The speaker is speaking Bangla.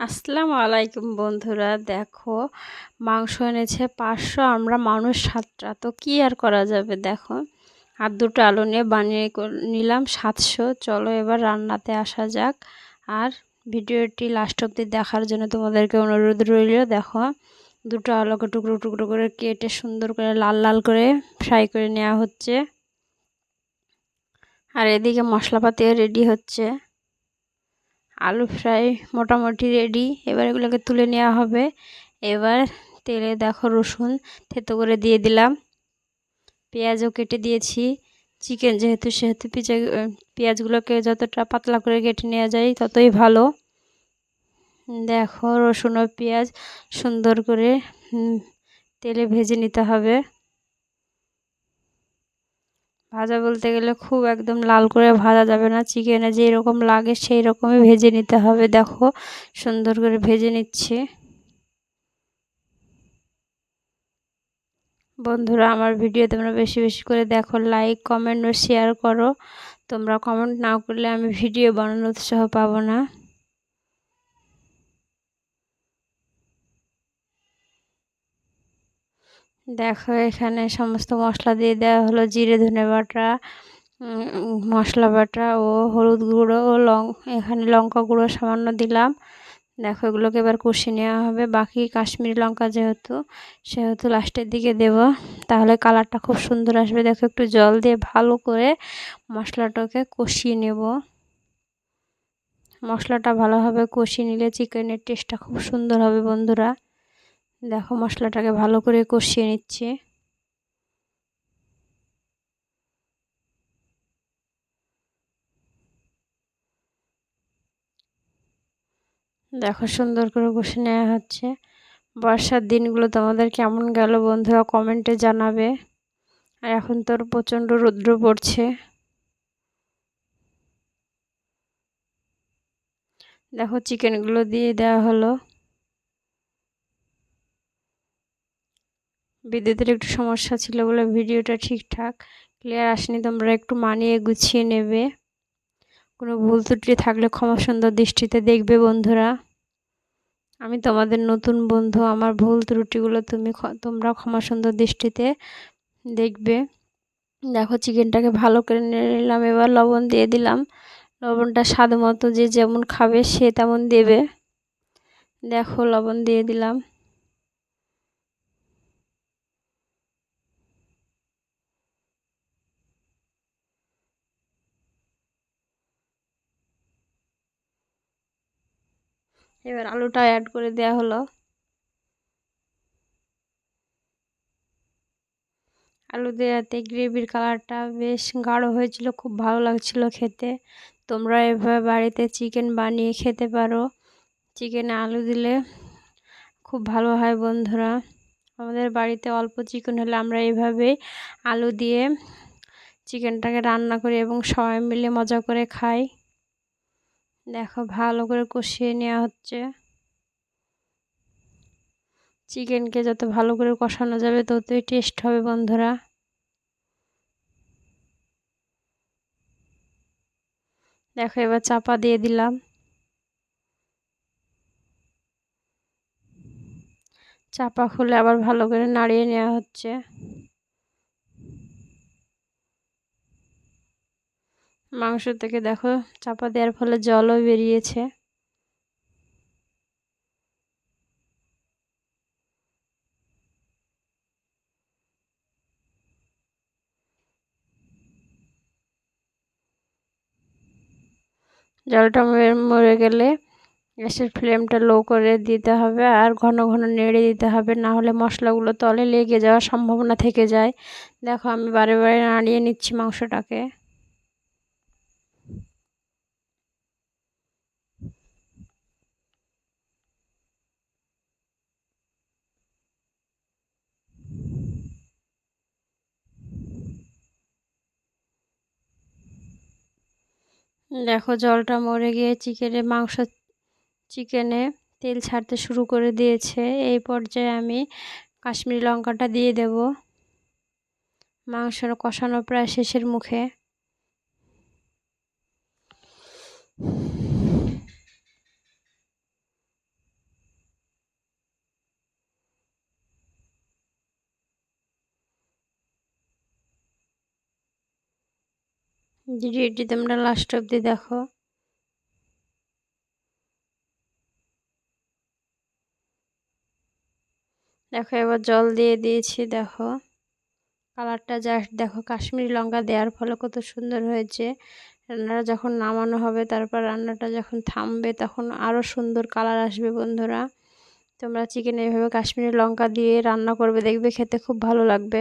আসসালামু আলাইকুম বন্ধুরা। দেখো, মাংস এনেছে পাঁচশো, আমরা মানুষ সাতটা। তো কি আর করা যাবে দেখো? আর দুটো আলু নিয়ে বানিয়ে নিলাম সাতশো। চলো এবার রান্নাতে আসা যাক। আর ভিডিওটি লাস্ট অব্দি দেখার জন্য তোমাদেরকে অনুরোধ রইল, দেখো। দুটো আলুকে টুকরো টুকরো করে কেটে সুন্দর করে লাল লাল করে ফ্রাই করে নেওয়া হচ্ছে। আর এদিকে মশলাপাতিও রেডি হচ্ছে। আলু ফ্রাই মোটামুটি রেডি এবার এগুলোকে তুলে নেওয়া হবে। এবার তেলে দেখো রসুন থেতো করে দিয়ে দিলাম। পেঁয়াজও কেটে দিয়েছি। চিকেন যেহেতু, সেহেতু পিঁচে পেঁয়াজগুলোকে যতটা পাতলা করে কেটে নেওয়া যায় ততই ভালো। দেখো রসুন ও পেঁয়াজ সুন্দর করে তেলে ভেজে নিতে হবে। ভাজা বলতে গেলে খুব একদম লাল করে ভাজা যাবে না। চিকেনে যেই রকম লাগে সেই রকমই ভেজে নিতে হবে। দেখো, সুন্দর করে ভেজে নিচ্ছি। বন্ধুরা, আমার ভিডিও তোমরা বেশি বেশি করে দেখো। লাইক কমেন্ট ও শেয়ার করো। তোমরা কমেন্ট না করলে আমি ভিডিও বানানোর উৎসাহ পাবো না। দেখো, এখানে সমস্ত মশলা দিয়ে দেওয়া হলো জিরে, ধনে বাটা মশলা বাটা ও হলুদ গুঁড়ো ও লং, এখানে লঙ্কা গুঁড়ো সামান্য দিলাম। দেখো, এগুলোকে এবার কষিয়ে নেওয়া হবে। বাকি কাশ্মীরি লঙ্কা যেহেতু, সেহেতু লাস্টের দিকে দেব। তাহলে কালারটা খুব সুন্দর আসবে। দেখো, একটু জল দিয়ে ভালো করে মশলাটাকে কষিয়ে নেব। মশলাটা ভালোভাবে কষিয়ে নিলে চিকেনের টেস্টটা খুব সুন্দর হবে বন্ধুরা। দেখো মশলাটাকে ভালো করে কষিয়ে নিচ্ছে। দেখো সুন্দর করে কষে নেওয়া হচ্ছে। বর্ষার দিনগুলো তোমাদের কেমন গেল বন্ধুরা কমেন্টে জানাবে। আর এখন তোর প্রচণ্ড রৌদ্র পড়ছে। দেখো চিকেনগুলো দিয়ে দেওয়া হলো। বিদ্যুতের একটু সমস্যা ছিল বলে ভিডিওটা ঠিকঠাক ক্লিয়ার আসেনি, তোমরা একটু মানিয়ে গুছিয়ে নেবে। কোনো ভুল ত্রুটি থাকলে ক্ষমা সুন্দর দৃষ্টিতে দেখবে বন্ধুরা। আমি তোমাদের নতুন বন্ধু, আমার ভুল ত্রুটিগুলো তুমি তোমরা ক্ষমা সুন্দর দৃষ্টিতে দেখবে। দেখো চিকেনটাকে ভালো করে নিয়ে নিলাম, এবার লবণ দিয়ে দিলাম। লবণটা স্বাদ মতো যে যেমন খাবে সে তেমন দেবে। দেখো লবণ দিয়ে দিলাম। এবার আলুটা অ্যাড করে দেওয়া হলো। আলু দেওয়াতে গ্রেভির কালারটা বেশ গাঢ় হয়েছিল, খুব ভালো লাগছিল খেতে। তোমরা এভাবে বাড়িতে চিকেন বানিয়ে খেতে পারো। চিকেনে আলু দিলে খুব ভালো হয় বন্ধুরা। আমাদের বাড়িতে অল্প চিকেন হলে আমরা এভাবেই আলু দিয়ে চিকেনটাকে রান্না করি এবং সবাই মিলে মজা করে খাই। দেখো, ভালো করে কষিয়ে নেওয়া হচ্ছে। চিকেনকে যত ভালো করে কষানো যাবে, ততই টেস্ট হবে, বন্ধুরা। দেখো, এবার চাপা দিয়ে দিলাম। চাপা খুলে আবার ভালো করে নাড়িয়ে নেওয়া হচ্ছে। মাংস থেকে দেখো চাপা দেওয়ার ফলে জলও বেরিয়েছে। জলটা মরে গেলে গ্যাসের ফ্লেমটা লো করে দিতে হবে আর ঘন ঘন নেড়ে দিতে হবে, না হলে মশলাগুলো তলে লেগে যাওয়ার সম্ভাবনা থেকে যায়। দেখো আমি বারে বারে নাড়িয়ে নিচ্ছি মাংসটাকে। দেখো জলটা মরে গিয়ে চিকেনে মাংস, চিকেনে তেল ছাড়তে শুরু করে দিয়েছে। এই পর্যায়ে আমি কাশ্মীরি লঙ্কাটা দিয়ে দেব। মাংস কষানো প্রায় শেষের মুখে। ভিডিওটি তোমরা লাস্ট অবধি দেখো। দেখো, এবার জল দিয়ে দিয়েছি, দেখো। কালারটা জাস্ট দেখো, কাশ্মীরি লঙ্কা দেওয়ার ফলে কত সুন্দর হয়েছে। রান্নাটা যখন নামানো হবে, তারপর রান্নাটা যখন থামবে, তখন আরও সুন্দর কালার আসবে, বন্ধুরা। তোমরা চিকেন এইভাবে কাশ্মীরি লঙ্কা দিয়ে রান্না করবে, দেখবে খেতে খুব ভালো লাগবে।